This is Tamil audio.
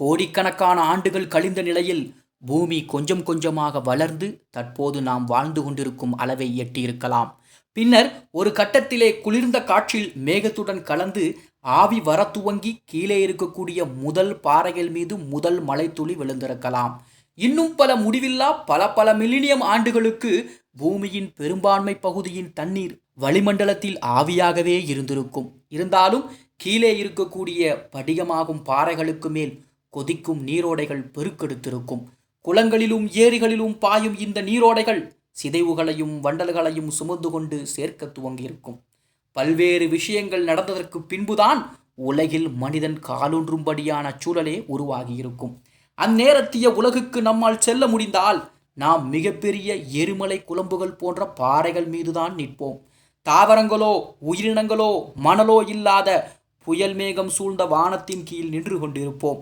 கோடிக்கணக்கான ஆண்டுகள் கழிந்த நிலையில் பூமி கொஞ்சம் கொஞ்சமாக வளர்ந்து தற்போது நாம் வாழ்ந்து கொண்டிருக்கும் அளவை எட்டியிருக்கலாம். பின்னர் ஒரு கட்டத்திலே குளிர்ந்த காற்றில் மேகத்துடன் கலந்து ஆவி வர துவங்கி கீழே இருக்கக்கூடிய முதல் பாறைகள் மீது முதல் மலைத்துளி விழுந்திருக்கலாம். இன்னும் பல முடிவில்லா பல பல மில்லினியம் ஆண்டுகளுக்கு பூமியின் பெரும்பான்மை பகுதியின் தண்ணீர் வளிமண்டலத்தில் ஆவியாகவே இருந்திருக்கும். இருந்தாலும் கீழே இருக்கக்கூடிய படிகமாகும் பாறைகளுக்கு மேல் கொதிக்கும் நீரோடைகள் பெருக்கெடுத்திருக்கும். குளங்களிலும் ஏரிகளிலும் பாயும் இந்த நீரோடைகள் சிதைவுகளையும் வண்டல்களையும் சுமந்து கொண்டு சேர்க்க துவங்கியிருக்கும். பல்வேறு விஷயங்கள் நடந்ததற்கு பின்புதான் உலகில் மனிதன் காலூன்றும்படியான சூழலே உருவாகியிருக்கும். அந்நேரத்திய உலகுக்கு நம்மால் செல்ல முடிந்தால் நாம் மிகப்பெரிய எரிமலை குழம்புகள் போன்ற பாறைகள் மீதுதான் நிற்போம். தாவரங்களோ உயிரினங்களோ மணலோ இல்லாத புயல் மேகம் சூழ்ந்த வானத்தின் கீழ் நின்று கொண்டிருப்போம்.